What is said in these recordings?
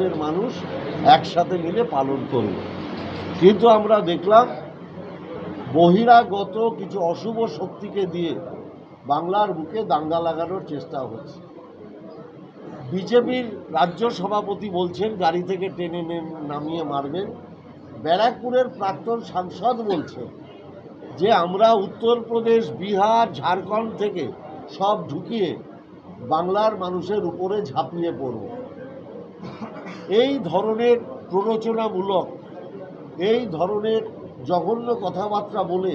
ঝাড়খণ্ডের মানুষ একসাথে মিলে পালন করবে। কিন্তু আমরা দেখলাম বহিরাগত কিছু অশুভ শক্তিকে দিয়ে বাংলার বুকে দাঙ্গা লাগানোর চেষ্টা হচ্ছে। বিজেপির রাজ্য সভাপতি বলছেন, গাড়ি থেকে টেনে নামিয়ে মারবেন। ব্যারাকপুরের প্রাক্তন সাংসদ বলছে যে, আমরা উত্তরপ্রদেশ বিহার, ঝাড়খণ্ড থেকে সব ঢুকিয়ে বাংলার মানুষের উপরে ঝাঁপিয়ে পড়ব। এই ধরনের প্ররোচনামূলক, এই ধরনের জঘন্য কথাবার্তা বলে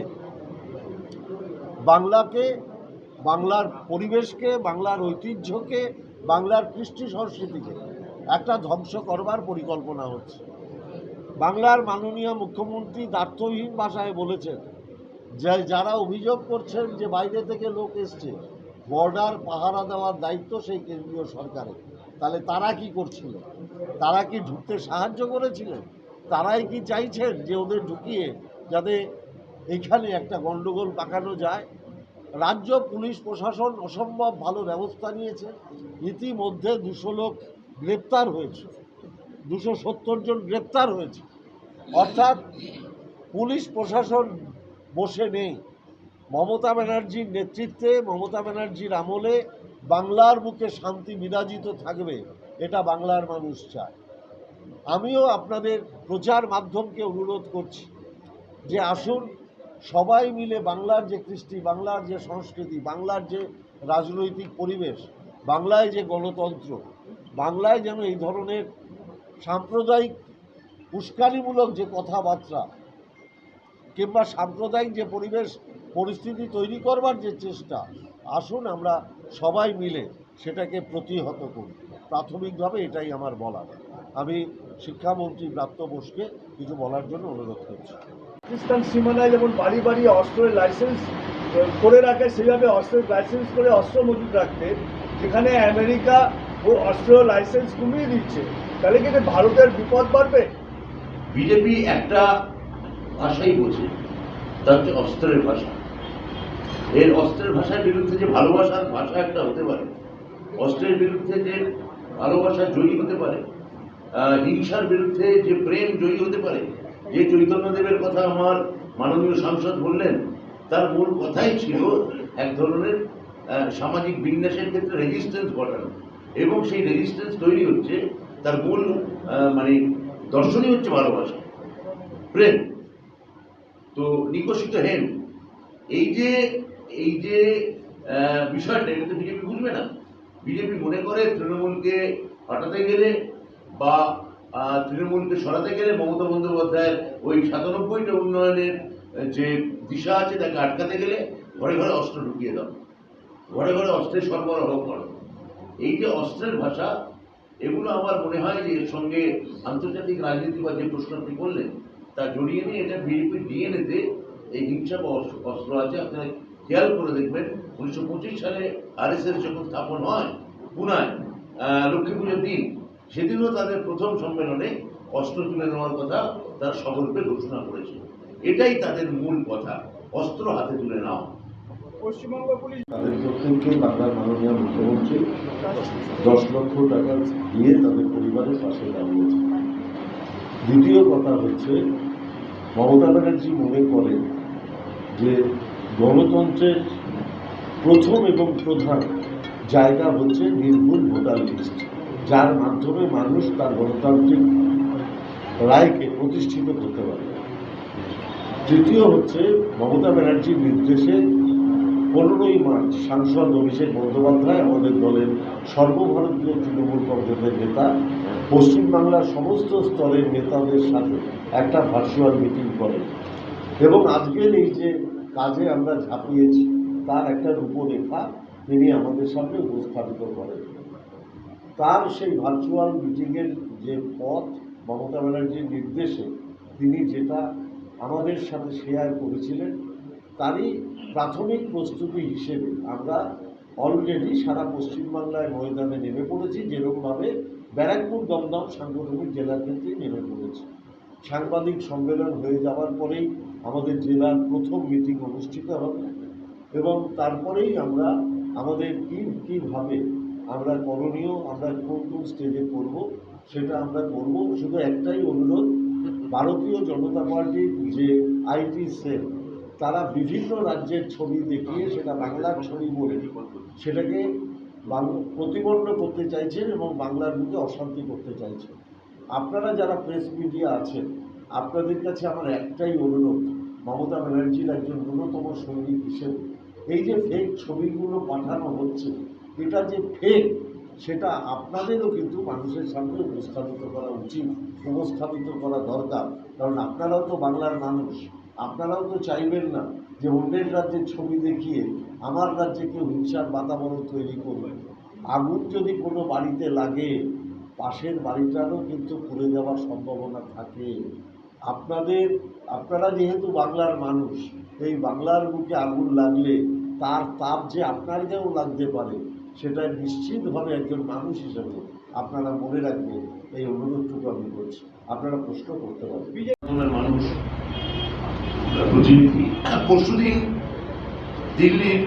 বাংলাকে, বাংলার পরিবেশকে, বাংলার ঐতিহ্যকে, বাংলার কৃষ্টি সংস্কৃতিকে একটা ধ্বংস করবার পরিকল্পনা হচ্ছে। বাংলার মাননীয় মুখ্যমন্ত্রী দার্থহীন ভাষায় বলেছেন, যে যারা অভিযোগ করছেন যে বাইরে থেকে লোক এসছে, বর্ডার পাহারা দেওয়ার দায়িত্ব সেই কেন্দ্রীয় সরকারের। তাহলে তারা কি করছিল? তারা কি ঢুকতে সাহায্য করেছিলেন তারাই কি চাইছেন যে ওদের ঢুকিয়ে যাতে এখানে একটা গণ্ডগোল পাকানো যায়? রাজ্য, পুলিশ, প্রশাসন অসম্ভব ভালো ব্যবস্থা নিয়েছে। ইতিমধ্যে দুশো লোক গ্রেপ্তার হয়েছে। দুশো সত্তর জন গ্রেপ্তার হয়েছে। অর্থাৎ পুলিশ, প্রশাসন বসে নেই। মমতা ব্যানার্জির নেতৃত্বে, মমতা ব্যানার্জির আমলে বাংলার বুকে শান্তি বিরাজিত থাকবে, এটা বাংলার মানুষ চায়। আমিও আপনাদের প্রচার মাধ্যমকে অনুরোধ করছি যে আসুন, সবাই মিলে বাংলার যে কৃষ্টি, বাংলার যে সংস্কৃতি, বাংলার যে রাজনৈতিক পরিবেশ, বাংলায় যে গণতন্ত্র, বাংলায় যেন এই ধরনের সাম্প্রদায়িক উস্কানিমূলক যে কথাবার্তা কিংবা সাম্প্রদায়িক যে পরিবেশ পরিস্থিতি তৈরি করবার যে চেষ্টা আসুন আমরা সবাই মিলে সেটাকে প্রতিহত করি। প্রাথমিকভাবে এটাই আমার বলার। আমি শিক্ষামন্ত্রী ব্রাত্য বোসকে কিছু বলার জন্য অনুরোধ করছি। পাকিস্তান সীমানায় যেমন বাড়ি বাড়ি অস্ত্রের লাইসেন্স করে রাখে সেভাবে অস্ত্রের লাইসেন্স করে অস্ত্র মজুদ রাখতে যেখানে আমেরিকা ও অস্ত্র লাইসেন্স কমিয়ে দিচ্ছে তাহলে কি ভারতের বিপদ বাড়বে? বিজেপি একটা ভাষাই বোঝে তার হচ্ছে অস্ত্রের ভাষা। এর অস্ত্রের ভাষার বিরুদ্ধে যে ভালোবাসার ভাষা একটা হতে পারে, অস্ত্রের বিরুদ্ধে যে ভালোবাসা জয়ী হতে পারে হিংসার বিরুদ্ধে যে প্রেম জয়ী হতে পারে, যে চৈতন্যদেবের কথা আমার মাননীয় সাংসদ বললেন, তার মূল কথাই ছিল এক ধরনের সামাজিক বিন্যাসের ক্ষেত্রে রেজিস্ট্যান্স ঘটানো। এবং সেই রেজিস্ট্যান্স তৈরি হচ্ছে, তার মূল মানে দর্শনই হচ্ছে ভালোবাসা, প্রেম। তো নিকশিত হেন, এই যে এই যে বিষয়টা, এটা তো বিজেপি বুঝবে না। বিজেপি মনে করে তৃণমূলকে হটাতে গেলে বা তৃণমূলকে সরাতে গেলে মমতা বন্দ্যোপাধ্যায়ের ওই সাতানব্বইটা উন্নয়নের যে দিশা আছে তাকে আটকাতে গেলে ঘরে ঘরে অস্ত্র ঢুকিয়ে দাও। ঘরে ঘরে অস্ত্রের সরবরাহ করো। এই যে অস্ত্রের ভাষা, এগুলো আমার মনে হয় যে এর সঙ্গে আন্তর্জাতিক রাজনীতি বা যে প্রশ্ন আপনি করলেন, তা জড়িয়ে নিয়ে এটা বিজেপির ডিএনএতে এই হিংসা বা অস্ত্র- অস্ত্র আছে। আপনারা খেয়াল করে দেখবেন উনিশশো পঁচিশ সালে আরএসএস যখন স্থাপন হয় পুনায় লক্ষ্মী পুজোর দিন সেদিনও তাদের প্রথম সম্মেলনে অস্ত্র তুলে নেওয়ার কথা তারা সগল্পে ঘোষণা করেছিল। এটাই তাদের মূল কথা অস্ত্র হাতে তুলে নাও। পশ্চিমবঙ্গ পুলিশ তাদের প্রত্যেককে বাংলার মাননীয় মুখ্যমন্ত্রী দশ লক্ষ টাকা দিয়ে তাদের পরিবারের পাশে দাঁড়িয়েছে। দ্বিতীয় কথা হচ্ছে মমতা ব্যানার্জি মনে করেন যে গণতন্ত্রের প্রথম এবং প্রধান জায়গা হচ্ছে নির্ভুল ভোটার লিস্ট, যার মাধ্যমে মানুষ তার গণতান্ত্রিক রায়কে প্রতিষ্ঠিত করতে পারে। তৃতীয় হচ্ছে মমতা ব্যানার্জির নির্দেশে পনেরোই মার্চ সাংসদ অভিষেক বন্দ্যোপাধ্যায়, আমাদের দলের সর্বভারতীয় তৃণমূল কংগ্রেসের নেতা, পশ্চিমবাংলার সমস্ত স্তরের নেতাদের সাথে একটা ভার্চুয়াল মিটিং করেন। এবং আজকের এই যে কাজে আমরা ঝাঁপিয়েছি। তার একটা রূপরেখা তিনি আমাদের সামনে উপস্থাপিত করেন। তার সেই ভার্চুয়াল মিটিংয়ের যে পথ, মমতা ব্যানার্জির নির্দেশে তিনি যেটা আমাদের সাথে শেয়ার করেছিলেন, তারই প্রাথমিক প্রস্তুতি হিসেবে আমরা অলরেডি সারা পশ্চিমবাংলায় ময়দানে নেমে পড়েছি, যেরকমভাবে ব্যারাকপুর দমদম সাংগঠনিক জেলার ক্ষেত্রে নেমে পড়েছি। সাংবাদিক সম্মেলন হয়ে যাওয়ার পরেই আমাদের জেলার প্রথম মিটিং অনুষ্ঠিত হবে এবং তারপরেই আমরা আমাদের কী কীভাবে আমরা করণীয়, আমরা কোন কোন স্টেজে করব সেটা আমরা করব শুধু একটাই অনুরোধ, ভারতীয় জনতা পার্টির যে আইটি সেল তারা বিভিন্ন রাজ্যের ছবি দেখিয়ে সেটা বাংলার ছবি বলে সেটাকে প্রতিবন্ধ করতে চাইছেন এবং বাংলার বুকে অশান্তি করতে চাইছেন। আপনারা যারা প্রেস মিডিয়া আছেন, আপনাদের কাছে আমার একটাই অনুরোধ মমতা ব্যানার্জির একজন ন্যূনতম সৈনিক হিসেবে। এই যে ফেক ছবিগুলো পাঠানো হচ্ছে, এটা যে ফেক সেটা আপনাদেরও কিন্তু মানুষের সামনে উপস্থাপিত করা উচিত, উপস্থাপিত করা দরকার। কারণ আপনারাও তো বাংলার মানুষ, আপনারাও তো চাইবেন না যে অন্যের রাজ্যের ছবি দেখিয়ে আমার রাজ্যে কেউ হিংসার বাতাবরণ তৈরি করবে। আগুন যদি কোনো বাড়িতে লাগে, পাশের বাড়িটারও কিন্তু পুড়ে যাওয়ার সম্ভাবনা থাকে। আপনাদের আপনারা যেহেতু বাংলার মানুষ, এই বাংলার বুকে আগুন লাগলে তার তাপ যে আপনার গায়েও লাগতে পারে, সেটা নিশ্চিতভাবে একজন মানুষ হিসেবে আপনারা মনে রাখবেন। এই অনুরোধটুকু আমি করছি। আপনারা প্রশ্ন করতে পারেন। মানুষ পরশুদিন দিল্লির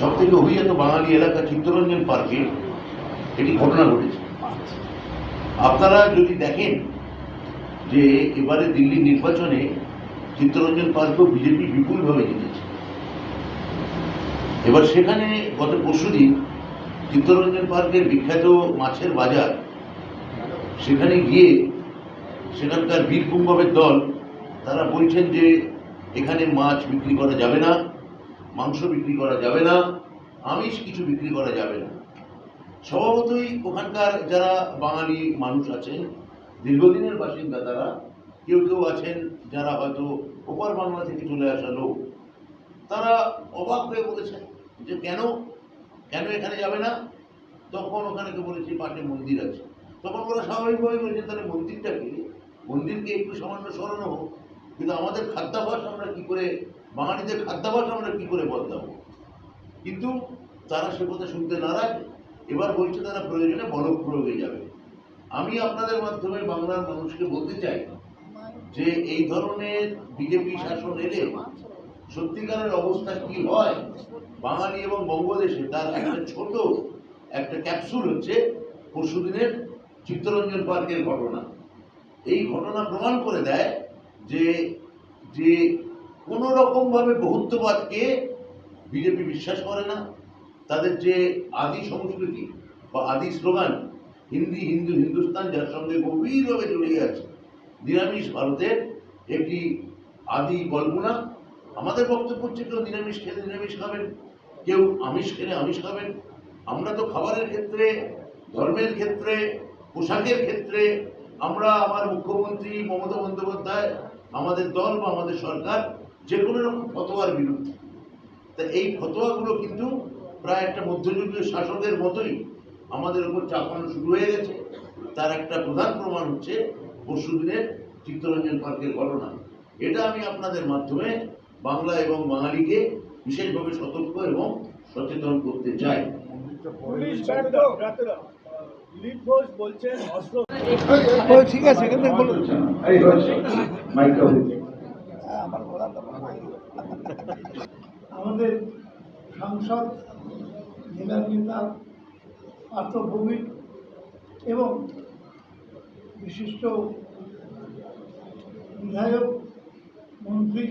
সব থেকে অভিজাত বাঙালি এলাকা চিত্তরঞ্জন পার্কে একটি ঘটনা ঘটেছে। আপনারা যদি দেখেন যে এবারে দিল্লির নির্বাচনে চিত্তরঞ্জন পার্কও বিজেপি বিপুলভাবে জিতেছে। এবার সেখানে গত পরশুদিন চিত্তরঞ্জন পার্কের বিখ্যাত মাছের বাজার, সেখানে গিয়ে সেখানকার বীরপুঙ্গবের দল, তারা বলছেন যে এখানে মাছ বিক্রি করা যাবে না, মাংস বিক্রি করা যাবে না, আমিষ কিছু বিক্রি করা যাবে না। স্বভাবতই ওখানকার যারা বাঙালি মানুষ আছেন, দীর্ঘদিনের বাসিন্দা তারা, কেউ কেউ আছেন যারা হয়তো ওপার বাংলা থেকে চলে আসা লোক, তারা অবাক হয়ে বলেছেন যে কেন কেন এখানে যাবে না? তখন ওখানে কেউ বলেছে পাটে মন্দির আছে। তখন ওরা স্বাভাবিকভাবে বলেছে, তাহলে মন্দিরটাকে, মন্দিরকে একটু সামান্য সরানো হোক। কিন্তু আমাদের খাদ্যাভাস আমরা কি করে, বাঙালিদের খাদ্যাভাস আমরা কি করে বদলাবো? কিন্তু তারা সে কথা শুনতে নারাজ। এবার বলছে, তারা প্রয়োজনে বলক প্রয়োগে যাবে। আমি আপনাদের মাধ্যমে বাংলার মানুষকে বলতে চাই যে এই ধরনের বিজেপি শাসন এলে সত্যিকারের অবস্থা কি হয়? বাঙালি এবং বঙ্গদেশে তার একটা ছোট একটা ক্যাপসুল হচ্ছে পরশুদিনের চিত্তরঞ্জন পার্কের ঘটনা। এই ঘটনা প্রমাণ করে দেয় যে যে কোনো রকমভাবে বহুত্ববাদকে বিজেপি বিশ্বাস করে না। তাদের যে আদি সংস্কৃতি বা আদি স্লোগান, হিন্দি, হিন্দু, হিন্দুস্তান, যার সঙ্গে গভীরভাবে জড়িয়ে আছে নিরামিষ ভারতের একটি আদি কল্পনা। আমাদের বক্তব্য হচ্ছে, কেউ নিরামিষ খেলে নিরামিষ খাবেন, কেউ আমিষ খেলে আমিষ খাবেন। আমরা তো খাবারের ক্ষেত্রে, ধর্মের ক্ষেত্রে, পোশাকের ক্ষেত্রে, আমরা আমার মুখ্যমন্ত্রী মমতা বন্দ্যোপাধ্যায়, আমাদের দল বা আমাদের সরকার, যে কোনো রকম ফতোয়ার বিরুদ্ধে। তা এই ফতোয়াগুলো কিন্তু প্রায় একটা মধ্যযুগীয় শাসকের মতোই আমাদের উপর চাপানো শুরু হয়ে গেছে। তার একটা প্রধান প্রমাণ হচ্ছে পরশুদিনের চিত্তরঞ্জন পার্কের ঘটনা এটা আমি আপনাদের মাধ্যমে বাংলা এবং বাঙালিকে বিশেষভাবে সতর্ক এবং সচেতন করতে চাই। ঠিক আছে আমাদের সাংসদ, নেতা পার্থভৌমিক এবং বিশিষ্ট বিধায়ক, মন্ত্রী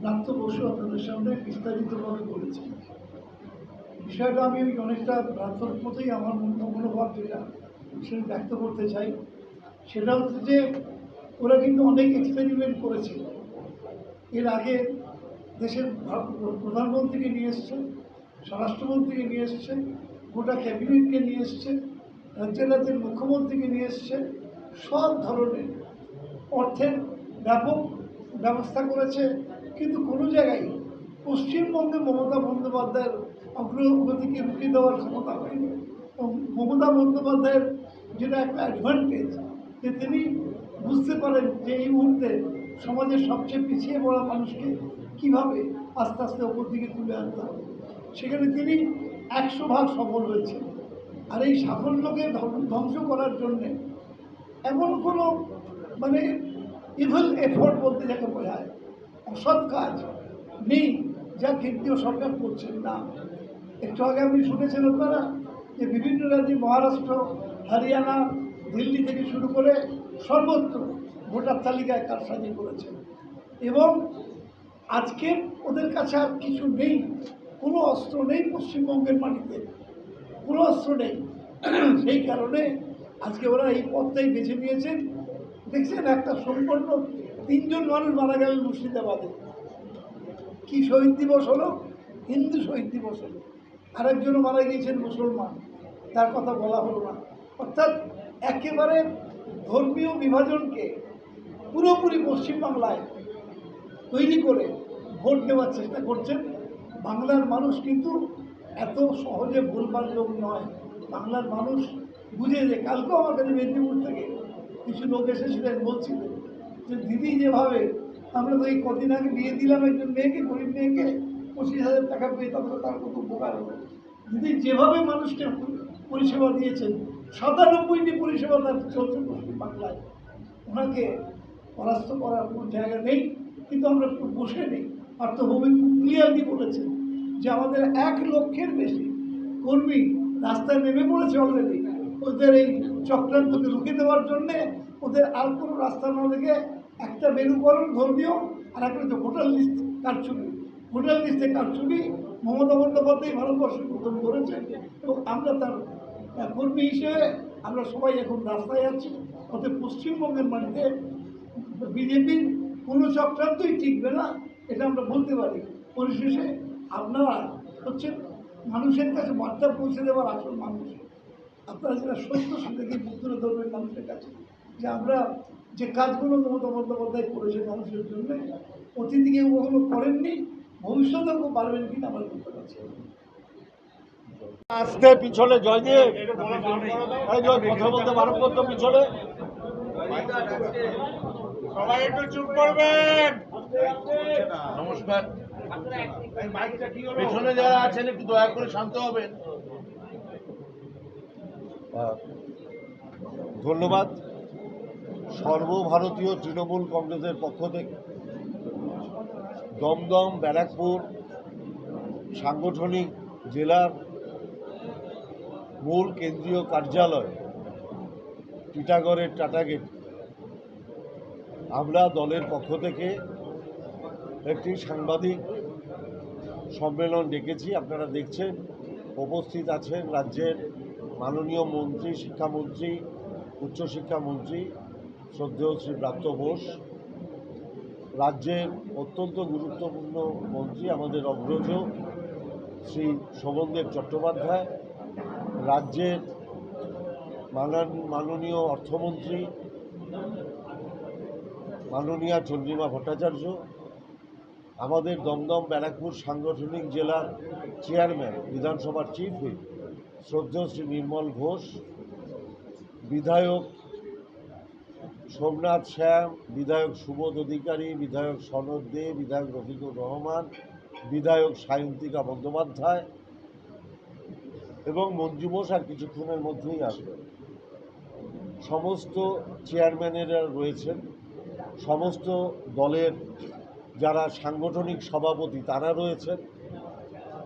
প্রাপ্ত বসু আপনাদের সামনে বিস্তারিতভাবে বলেছেন। বিষয়টা আমি অনেকটা প্রার্থর মতোই আমার মন- মনোভাব যেটা সেটা ব্যক্ত করতে চাই। সেটা হচ্ছে যে, ওরা কিন্তু অনেক এক্সপেরিমেন্ট করেছে। এর আগে দেশের প্রধানমন্ত্রীকে নিয়ে এসছে, স্বরাষ্ট্রমন্ত্রীকে নিয়ে এসছে, গোটা ক্যাবিনেটকে নিয়ে এসছে। রাজ্যের মুখ্যমন্ত্রীকে নিয়ে এসছে। সব ধরনের অর্থের ব্যাপক ব্যবস্থা করেছে। কিন্তু কোনো জায়গায় পশ্চিমবঙ্গে মমতা বন্দ্যোপাধ্যায়ের অগ্রগতিকে রুখে দেওয়ার ক্ষমতা হয়নি। মমতা বন্দ্যোপাধ্যায়ের যেটা একটা অ্যাডভান্টেজ যে তিনি বুঝতে পারেন যে এই মুহূর্তে সমাজের সবচেয়ে পিছিয়ে পড়া মানুষকে কীভাবে আস্তে আস্তে ওপর দিকে তুলে আনতে হবে। সেখানে তিনি একশো ভাগ সফল হয়েছেন। আর এই সাফল্যকে ধ্বং- ধ্বংস করার জন্যে এমন কোনো মানে ইভেল এফোর্ট বলতে যাকে বোঝায়, অসৎ কাজ নেই যা কেন্দ্রীয় সরকার করছেন না। একটু আগে আপনি শুনেছেন আপনারা যে বিভিন্ন রাজ্যে মহারাষ্ট্র, হরিয়ানা, দিল্লি থেকে শুরু করে সর্বত্র ভোটার তালিকায় কারসাজি করেছেন এবং আজকে ওদের কাছে আর কিছু নেই, কোনো অস্ত্র নেই পশ্চিমবঙ্গের মাটিতে। কোনো অস্ত্র নেই। সেই কারণে আজকে ওরা এই পথটাই বেছে নিয়েছেন দেখছেন, একটা সম্পূর্ণ তিনজন মানুষ মারা গেলেন মুর্শিদাবাদে। কি শহীদ দিবস হলো? হিন্দু শহীদ দিবস হলো। আরেকজনও মারা গিয়েছেন মুসলমান। তার কথা বলা হলো না। অর্থাৎ একেবারে ধর্মীয় বিভাজনকে পুরোপুরি পশ্চিমবাংলায় তৈরি করে ভোট দেওয়ার চেষ্টা করছেন। বাংলার মানুষ কিন্তু এত সহজে ভুলবার লোক নয়। বাংলার মানুষ বুঝে যে কালকেও আমার কাছে মেদিনীপুর থেকে কিছু লোক এসেছিলেন, বলছিলেন যে, দিদি, যেভাবে আমরা তো এই কদিন আগে বিয়ে দিলাম একজন মেয়েকে, গরিব মেয়েকে, পঁচিশ হাজার টাকা পেয়ে তাদের তার কত উপকার হলো? দিদি, যেভাবে মানুষকে পরিষেবা দিয়েছেন, সাতানব্বইটি পরিষেবা তার চলছে পশ্চিমবাংলায় ওনাকে পরাস্ত করার কোনো জায়গা নেই, কিন্তু আমরা বসে নেই। পার্থভূমি খুব ক্লিয়ারলি বলেছেন। যে আমাদের এক লক্ষের বেশি কর্মী রাস্তায় নেমে পড়েছে অলরেডি ওদের এই চক্রান্তকে রুখে দেওয়ার জন্যে ওদের আর কোনো রাস্তা না দেখে একটা মেরুকরণ ধর্মীয় আর একটা হচ্ছে ভোটার লিস্ট কারচুপি। ভোটার লিস্টে কারচুপি মমতা বন্দ্যোপাধ্যায় ভারতবর্ষে প্রথম করেছেন এবং আমরা তার কর্মী হিসেবে আমরা সবাই এখন রাস্তায় আছি। অতএব পশ্চিমবঙ্গের মাটিতে বিজেপির কোনো চক্রান্তই টিকবে না, এটা আমরা বলতে পারি। পরিশেষে আপনারা হচ্ছেন মানুষের কাছে বার্তা পৌঁছে দেওয়ার আসল মানুষ। আপনারা যেটা সত্য সেটাকে তুলে ধরবেন মানুষের কাছে যে আমরা যে কাজগুলো মমতা বন্দ্যোপাধ্যায় করেছে মানুষের জন্য অতীতিকে কখনো করেননি ভবিষ্যতেও পারবেন কিনা আমরা বলতে পারছি আসতে পিছনে জয়দেব এই জয় কথা বলতে বারণ করতো পিছনে। সবাই একটু চুপ করবেন। নমস্কার। পেছনে যারা আছেন, একটু দয়া করে শান্ত হবেন। ধন্যবাদ। সর্বভারতীয় তৃণমূল কংগ্রেসের পক্ষ থেকে দমদম, ব্যারাকপুর, সাংগঠনিক জেলার মূল কেন্দ্রীয় কার্যালয়, টিটাগড়ের টাটা গেট। আমরা দলের পক্ষ থেকে একটি সাংবাদিক সম্মেলন ডেকেছি, আপনারা দেখছেন, উপস্থিত আছেন রাজ্যের মাননীয় মন্ত্রী, শিক্ষামন্ত্রী উচ্চশিক্ষামন্ত্রী শ্রদ্ধেয় শ্রী প্রাপ্ত বোস, রাজ্যের অত্যন্ত গুরুত্বপূর্ণ মন্ত্রী আমাদের অগ্রজ শ্রী শোভনদেব চট্টোপাধ্যায়, রাজ্যের মানান- মাননীয় অর্থমন্ত্রী মাননীয়া চন্দ্রিমা ভট্টাচার্য আমাদের দমদম ব্যারাকপুর সাংগঠনিক জেলার চেয়ারম্যান, বিধানসভার চিফ হুইপ, শ্রদ্ধেয় শ্রী নির্মল ঘোষ, বিধায়ক সোমনাথ শ্যাম, বিধায়ক সুবোধ অধিকারী, বিধায়ক সনদ দে, বিধায়ক রফিকুর রহমান, বিধায়ক সায়ন্তিকা বন্দ্যোপাধ্যায় এবং মঞ্জু বোস আর কিছুক্ষণের মধ্যেই আসবে সমস্ত চেয়ারম্যানেরা রয়েছেন, সমস্ত দলের যারা সাংগঠনিক সভাপতি, তারা রয়েছেন।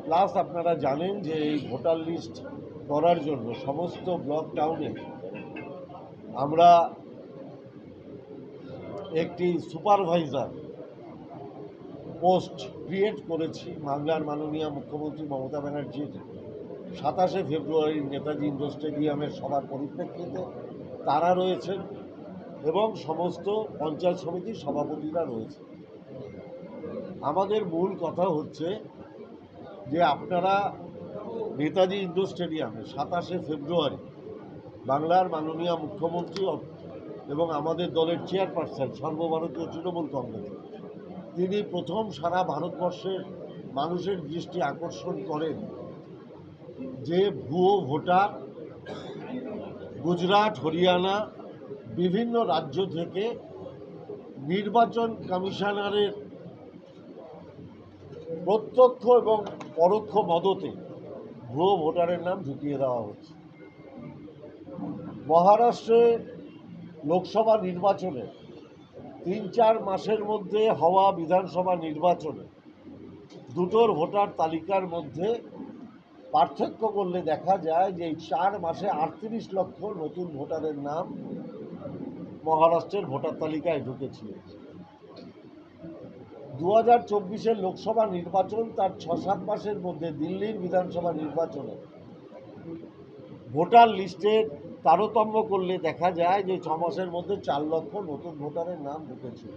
প্লাস আপনারা জানেন যে এই ভোটার লিস্ট করার জন্য সমস্ত ব্লক টাউনে আমরা একটি সুপারভাইজার পোস্ট ক্রিয়েট করেছি বাংলার মাননীয় মুখ্যমন্ত্রী মমতা ব্যানার্জির সাতাশে ফেব্রুয়ারি নেতাজি ইন্ডোর স্টেডিয়ামের সভার পরিপ্রেক্ষিতে তারা রয়েছেন এবং সমস্ত পঞ্চায়েত সমিতির সভাপতিরা রয়েছে আমাদের মূল কথা হচ্ছে যে আপনারা নেতাজি ইন্ডোর স্টেডিয়ামে সাতাশে ফেব্রুয়ারি বাংলার মাননীয় মুখ্যমন্ত্রী এবং আমাদের দলের চেয়ারপারসন সর্বভারতীয় তৃণমূল কংগ্রেস, তিনি প্রথম সারা ভারতবর্ষের মানুষের দৃষ্টি আকর্ষণ করেন যে ভুয়ো ভোটার গুজরাট, হরিয়ানা বিভিন্ন রাজ্য থেকে নির্বাচন কমিশনারের প্রত্যক্ষ এবং পরোক্ষ মদতে ভুয়ো ভোটারের নাম ঢুকিয়ে দেওয়া হচ্ছে। মহারাষ্ট্রে লোকসভা নির্বাচনে তিন চার মাসের মধ্যে হওয়া বিধানসভা নির্বাচনে দুটোর ভোটার তালিকার মধ্যে পার্থক্য করলে দেখা যায় যে এই চার মাসে আটত্রিশ লক্ষ নতুন ভোটারের নাম মহারাষ্ট্রের ভোটার তালিকায় ঢুকেছিল দু হাজার চব্বিশের লোকসভা নির্বাচন তার ছ সাত মাসের মধ্যে দিল্লির বিধানসভা নির্বাচনে। ভোটার লিস্টের তারতম্য করলে দেখা যায় যে ছ মাসের মধ্যে চার লক্ষ নতুন ভোটারের নাম ঢুকেছিল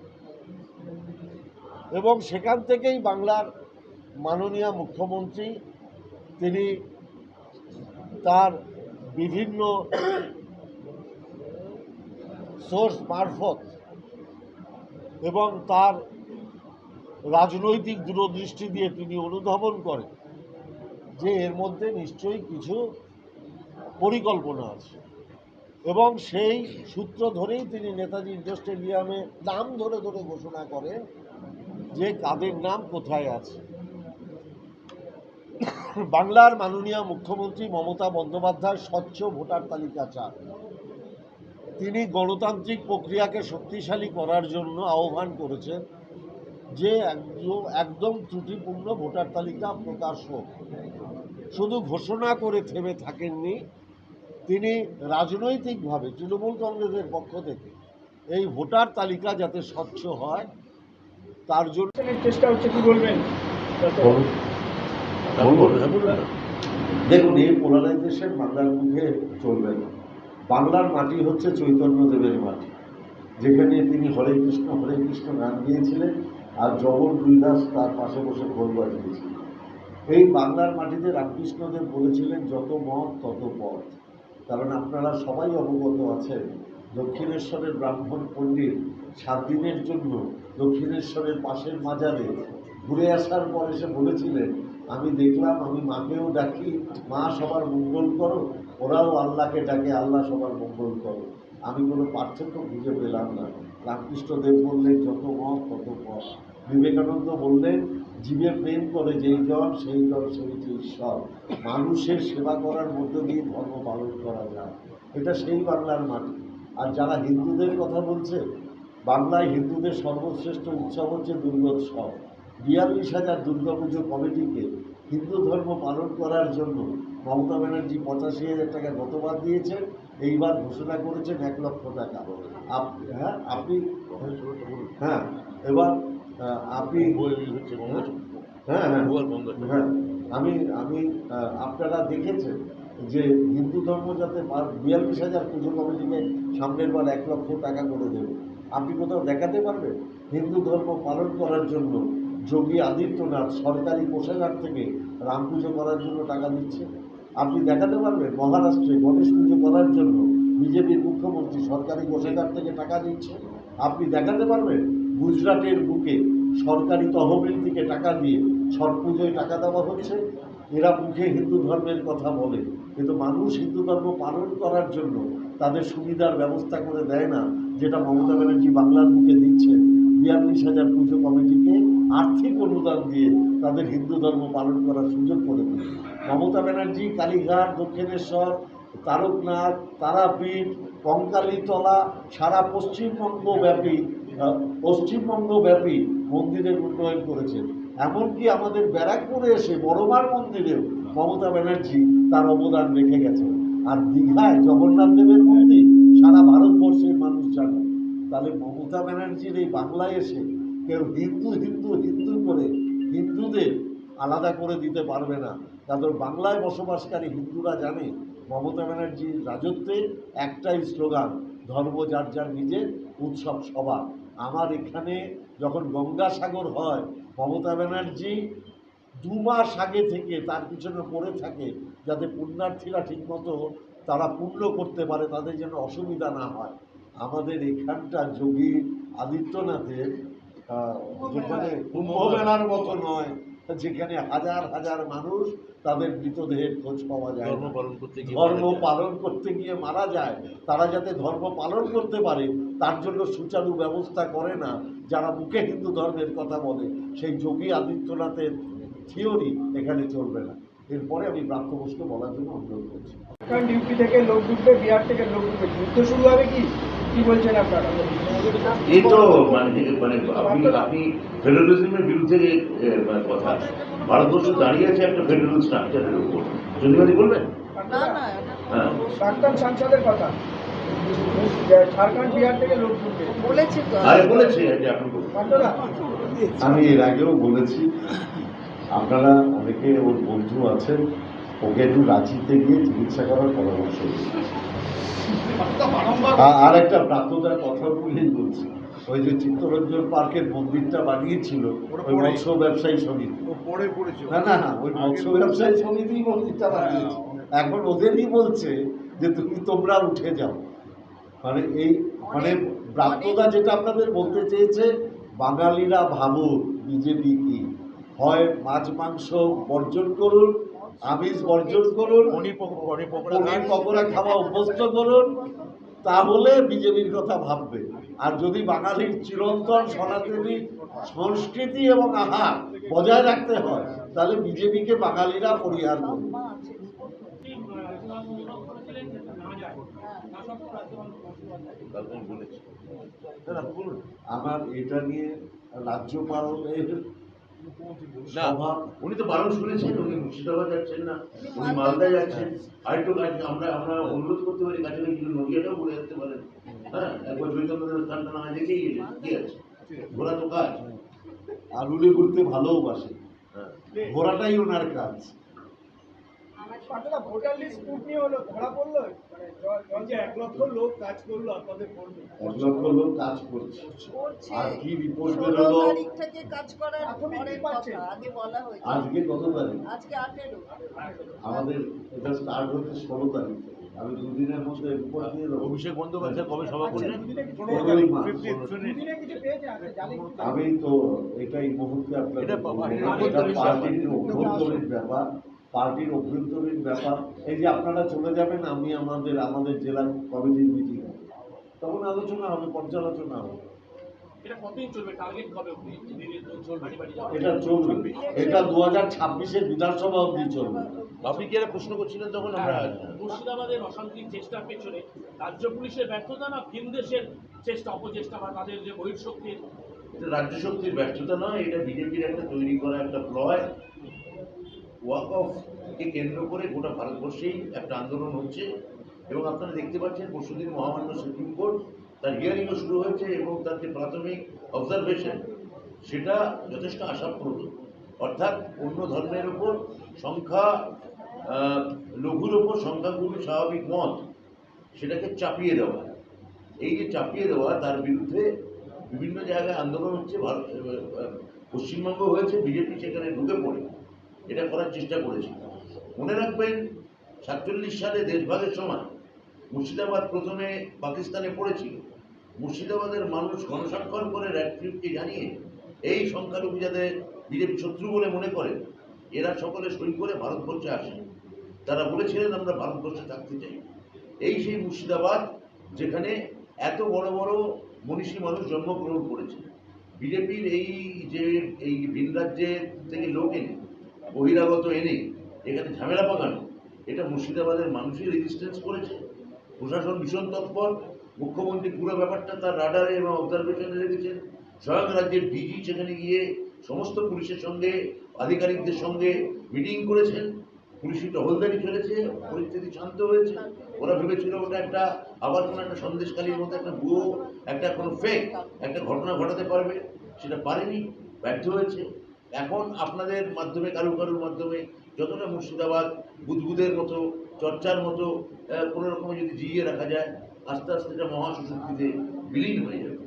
এবং সেখান থেকেই বাংলার মাননীয় মুখ্যমন্ত্রী, তিনি তার বিভিন্ন সোর্স মারফত এবং তার রাজনৈতিক দূরদৃষ্টি দিয়ে তিনি অনুধাবন করেন যে এর মধ্যে নিশ্চয়ই কিছু পরিকল্পনা আছে। এবং সেই সূত্র ধরেই তিনি নেতাজি ইন্ডোর স্টেডিয়ামে নাম ধরে ধরে ঘোষণা করেন যে কাদের নাম কোথায় আছে। বাংলার মাননীয় মুখ্যমন্ত্রী মমতা বন্দ্যোপাধ্যায় স্বচ্ছ ভোটার তালিকা চান। তিনি গণতান্ত্রিক প্রক্রিয়াকে শক্তিশালী করার জন্য আহ্বান করেছেন যে একদম একদম ত্রুটিপূর্ণ ভোটার তালিকা প্রকাশ হোক। শুধু ঘোষণা করে থেমে থাকেননি তিনি রাজনৈতিকভাবে তৃণমূল কংগ্রেসের পক্ষ থেকে এই ভোটার তালিকা যাতে স্বচ্ছ হয় তার জন্য চেষ্টা হচ্ছে কি বলবেন? দেখুন এই পোলারাইজেশন বাংলার মুখে চলবে না। বাংলার মাটি হচ্ছে চৈতন্যদেবের মাটি যেখানে তিনি হরে কৃষ্ণ হরে কৃষ্ণ গান গিয়েছিলেন আর জগন দুইদাস তার পাশে বসে খোল বাজিয়েছিলেন এই বাংলার মাটিতে রামকৃষ্ণদেব বলেছিলেন, যত মত, তত পথ। কারণ আপনারা সবাই অবগত আছেন, দক্ষিণেশ্বরের ব্রাহ্মণ পণ্ডিত সাত দিনের জন্য দক্ষিণেশ্বরের পাশের মাজারে ঘুরে আসার পর এসে বলেছিলেন, আমি দেখলাম, আমি মাকেও ডাকি, মা সবার মঙ্গল করো, ওরাও আল্লাহকে ডাকে, আল্লাহ সবার মঙ্গল করো। আমি কোনো পার্থক্য খুঁজে পেলাম না। রামকৃষ্ণদেব বললেন, যত মত, তত পথ। বিবেকানন্দ বললেন জীবে প্রেম করে যেই জন সেই জন সেই ঈশ্বর। মানুষের সেবা করার মধ্য দিয়ে ধর্ম পালন করা যায়। এটা সেই বাংলার মাটি। আর যারা হিন্দুদের কথা বলছে বাংলায় হিন্দুদের সর্বশ্রেষ্ঠ উৎসব হচ্ছে দুর্গোৎসব। বিয়াল্লিশ হাজার দুর্গাপুজো কমিটিকে হিন্দু ধর্ম পালন করার জন্য মমতা ব্যানার্জি পঁচাশি হাজার টাকা গতবার দিয়েছেন এইবার ঘোষণা করেছেন এক লক্ষ টাকা। আপ- হ্যাঁ আপনি হ্যাঁ এবার আপনি হ্যাঁ হ্যাঁ। হ্যাঁ আমি আমি আপনারা দেখেছেন যে হিন্দু ধর্ম যাতে বিয়াল্লিশ হাজার পুজো কমিটিকে সামনের বার এক লক্ষ টাকা করে দেবে। আপনি কোথাও দেখাতে পারবেন? হিন্দু ধর্ম পালন করার জন্য যোগী আদিত্যনাথ সরকারি কোষাগার থেকে রাম পুজো করার জন্য টাকা দিচ্ছে। আপনি দেখাতে পারবেন? মহারাষ্ট্রে গণেশ পুজো করার জন্য বিজেপির মুখ্যমন্ত্রী সরকারি কোষাগার থেকে টাকা দিচ্ছে। আপনি দেখাতে পারবেন? গুজরাটের বুকে সরকারি তহবিল থেকে টাকা দিয়ে ছট পুজোয় টাকা দেওয়া হচ্ছে, এরা মুখে হিন্দু ধর্মের কথা বলে। কিন্তু মানুষ হিন্দু ধর্ম পালন করার জন্য তাদের সুবিধার ব্যবস্থা করে দেয় না, যেটা মমতা ব্যানার্জি বাংলার মুখে দিচ্ছেন। বিয়াল্লিশ হাজার পুজো কমিটিকে আর্থিক অনুদান দিয়ে তাদের হিন্দু ধর্ম পালন করার সুযোগ করে দেয় মমতা ব্যানার্জি, কালীঘাট, দক্ষিণেশ্বর, তারকনাথ, তারাপীঠ কঙ্কালীতলা সারা পশ্চিমবঙ্গ ব্যাপী পশ্চিমবঙ্গ ব্যাপী মন্দিরের উন্নয়ন করেছেন এমনকি আমাদের ব্যারাকপুরে এসে বড়মার মন্দিরেও মমতা ব্যানার্জি তার অবদান রেখে গেছেন। আর দীঘায় জগন্নাথ দেবের মন্দির সারা ভারতবর্ষের মানুষ জানে। তাহলে মমতা ব্যানার্জির এই বাংলায় এসে কেউ হিন্দু হিন্দু হিন্দু করে হিন্দুদের আলাদা করে দিতে পারবে না। তাদের বাংলায় বসবাসকারী হিন্দুরা জানে, মমতা ব্যানার্জির রাজত্বে একটাই স্লোগান, ধর্ম যার যার নিজের, উৎসব সভা আমার এখানে যখন গঙ্গাসাগর হয় মমতা ব্যানার্জি দু মাস আগে থেকে তার পিছনে পড়ে থাকে যাতে পুণ্যার্থীরা ঠিকমতো তারা পুণ্য করতে পারে তাদের যেন অসুবিধা না হয়। আমাদের এখানটা যোগী আদিত্যনাথের যেখানে কুম্ভ মেলার মতো নয়। যেখানে হাজার হাজার মানুষ তাদের মৃতদেহের খোঁজ পাওয়া যায় না। পালন করতে ধর্ম পালন করতে গিয়ে মারা যায়। তারা যাতে ধর্ম পালন করতে পারে তার জন্য সুচারু ব্যবস্থা করে না যারা মুখে হিন্দু ধর্মের কথা বলে সেই যোগী আদিত্যনাথের থিওরি এখানে চলবে না। এরপরে আমি প্রাপ্তবয়স্ক বলার জন্য অনুরোধ করছি। কারণ ইউপি থেকে লোক ঢুকবে বিহার থেকে লোক ঢুকবে। যুদ্ধ শুরু হবে কি? কি বলছেন আপনারা? এই তো মানে মানে আপনি আপনি ফেডারেলিজমের বিরুদ্ধে মানে কথা ভারতবর্ষ দাঁড়িয়ে আছে একটা ফেডারেল স্ট্রাকচারের উপর। যদি বলবেন? না না হ্যাঁ। প্রাক্তন সাংসদের কথা। ঝাড়খণ্ড বিহার থেকে লোক ঢুকবে। বলেছি বলেছে আমি এর আগেও বলেছি আপনারা অনেকে ওর বন্ধু আছেন ওকে একটু রাঁচিতে গিয়ে চিকিৎসা করার পরামর্শ আ- আর একটা প্রাপ্ততার কথা বলেই বলছি। ওই যে চিত্তরঞ্জন পার্কের মন্দিরটা বানিয়েছিল ওই মৎস্য ব্যবসায়ী সমিতি। পড়ে পড়েছে। না না না ওই মৎস্য ব্যবসায়ী সমিতি মন্দিরটা বানিয়েছে। এখন ওদেরই বলছে যে তুমি তোমরা উঠে যাও। মানে এই মানে প্রাপ্ততা যেটা আপনাদের বলতে চেয়েছে বাঙালিরা ভাবুন বিজেপি কি? হয় মাছ মাংস বর্জন করুন আমিষ বর্জন করুন পনির পকোড়া খাওয়া অভ্যস্ত করুন তাহলে বিজেপির কথা ভাববে। আর যদি বাঙালির চিরন্তন সনাতনী সংস্কৃতি এবং আহার বজায় রাখতে হয় তাহলে বিজেপিকে বাঙালিরা পরিহার করবে। মা আছে কালকে বলেছি না, না, বলুন আমার এটা নিয়ে রাজ্যপালের না সভা। উনি তো বারণ শুনেছেন উনি মুর্শিদাবাদ যাচ্ছেন না উনি মালদা যাচ্ছেন। আরেকটু আমরা আমরা অনুরোধ করতে পারি নদিয়াটাও পারেন। হ্যাঁ একবার চৈতন্যদেব স্থানটা না দেখেই গেলেন কি আছে? ঘোরা তো কাজ। আর উনি ঘুরতে ভালোবাসে হ্যাঁ। ঘোরাটাই ওনার কাজ। পান্ডরা ভোটার লিস্ট স্কুটনি হলো ধরা পড়ল? মানে জ- জ- যে এক লক্ষ লোক কাজ করল আপনাদের ফোর্মে এক লক্ষ লোক কাজ করছে। করছে। আর কি রিপোর্ট ষোলো বেরোলো তারিখ থেকে কাজ করার আপনি কি পরের পাচ্ছেন? কথা আগে বলা হয়েছে। আজকে কত তারিখ? আজকে আঠেরো। আমাদের এটা স্টার্ট হচ্ছে ষোলো তারিখ আমি দুদিনের মধ্যে রিপোর্ট দিয়ে দেবো। অভিষেক বন্দ্যোপাধ্যায় কবে সভা করলেন? জানি আমি তো এটা এই মুহূর্তে এটা পার্টির অভ্যন্তরীণ ব্যাপার। পার্টির অভ্যন্তরীণ ব্যাপার। এই যে আপনারা চলে যাবেন আমি আমাদের আমাদের জেলা কমিটির মিটিং তখন আলোচনা হবে পর্যালোচনা হবে। এটা কতদিন চলবে? এটা এটা দু হাজার ছাব্বিশের বিধানসভা অবধি চলবে। আপনি কি একটা প্রশ্ন করছিলেন তখন? আমরা মুর্শিদাবাদের অশান্তির চেষ্টার পেছনে রাজ্য পুলিশের ব্যর্থতা না ভিন দেশের চেষ্টা অপচেষ্টা বা তাদের যে বহিঃশক্তির এটা রাজ্য শক্তির ব্যর্থতা নয় এটা বিজেপির একটা তৈরি করা একটা প্লয় ওয়াক অফ কে কেন্দ্র করে গোটা ভারতবর্ষেই একটা আন্দোলন হচ্ছে এবং আপনারা দেখতে পাচ্ছেন পরশুদিন মহামান্য সুপ্রিম কোর্ট তার হিয়ারিংও শুরু হয়েছে এবং তার যে প্রাথমিক অবজারভেশন সেটা যথেষ্ট আশাপ্রদ। অর্থাৎ অন্য ধর্মের ওপর সংখ্যা লঘুর ওপর সংখ্যাগুলি স্বাভাবিক মত, সেটাকে চাপিয়ে দেওয়া। এই যে চাপিয়ে দেওয়া, তার বিরুদ্ধে বিভিন্ন জায়গায় আন্দোলন হচ্ছে, ভারত পশ্চিমবঙ্গ হয়েছে, বিজেপি সেখানে ঢুকে পড়ে। এটা করার চেষ্টা করেছি। মনে রাখবেন, সাতচল্লিশ সালে দেশভাগের সময় মুর্শিদাবাদ প্রথমে পাকিস্তানে পড়েছিল। মুর্শিদাবাদের মানুষ গণস্বাক্ষর করে র্যাড ফিফটি জানিয়ে এই সংখ্যালঘু যাদের বিজেপি শত্রু বলে মনে করে, এরা সকলে সই করে ভারতবর্ষে আসে। তারা বলেছিলেন, আমরা ভারতবর্ষে থাকতে চাই। এই সেই মুর্শিদাবাদ যেখানে এত বড় বড় মনীষী মানুষ জন্মগ্রহণ করেছে। বিজেপির এই যে, এই ভিন রাজ্যে থেকে লোক এনে বহিরাগত এনে এখানে ঝামেলা পাকানো এটা মুর্শিদাবাদের মানুষই রেজিস্ট্যান্স করেছে। প্রশাসন ভীষণ তৎপর, মুখ্যমন্ত্রী পুরো ব্যাপারটা তার রাডারে এবং অবজারভেশনে রেখেছেন। স্বয়ং রাজ্যের ডিজি সেখানে গিয়ে সমস্ত পুলিশের সঙ্গে, আধিকারিকদের সঙ্গে মিটিং করেছেন। পুলিশি টহলদারি চলেছে পরিস্থিতি শান্ত হয়েছে। ওরা ভেবেছিল ওটা একটা, আবার কোনো একটা সন্দেশকালীর মতো একটা ভুয়ো, একটা কোনো ফেক একটা ঘটনা ঘটাতে পারবে। সেটা পারেনি, ব্যর্থ হয়েছে। এখন আপনাদের মাধ্যমে কারু কারুর মাধ্যমে যতটা মুর্শিদাবাদ বুদবুদের মতো চর্চার মতো আহ, কোনো রকমে যদি জিইয়ে রাখা যায় আস্তে আস্তে এটা মহাশক্তিতে বিলীন হয়ে যাবে।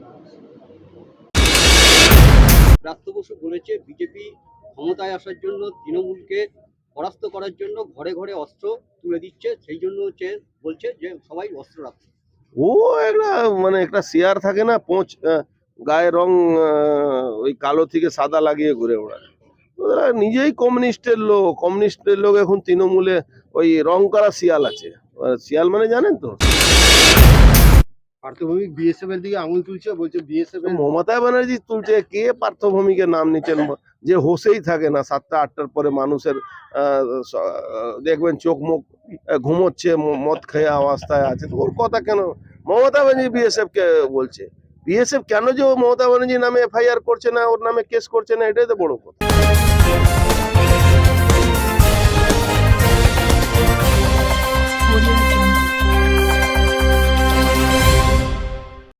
ব্রাত্য বসু বলেছে বিজেপি ক্ষমতায় আসার জন্য তৃণমূলকে পরাস্ত করার জন্য ঘরে ঘরে অস্ত্র তুলে দিচ্ছে সেই জন্য হচ্ছে বলছে যে সবাই অস্ত্র রাখছে ও একটা মানে একটা শেয়ার থাকে না পোঁচ আহ, গায়ে রং ওই কালো থেকে সাদা লাগিয়ে ঘুরে ওড়ায় ওরা নিজেই কমিউনিস্টের লোক কমিউনিস্টের লোক এখন তৃণমূলে ওই রং করা শিয়াল আছে। শিয়াল মানে জানেন তো? পার্থভূমিক বিএসএফ এর দিকে আঙুল তুলছে বলছে বিএসএফ মমতা ব্যানার্জি তুলছে কে নাম নিচ্ছেন? যে হোসেই থাকে না সাতটা আটটার পরে মানুষের আহ, দেখবেন চোখ মুখ ঘুমোচ্ছে মদ খেয়ে অবস্থায় আছে। ওর কথা কেন? মমতা ব্যানার্জি বিএসএফ কে বলছে। বিএসএফ কেন যে ও মমতা ব্যানার্জির নামে এফআইআর করছে না, ওর নামে কেস করছে না, এটাই তো বড় কথা।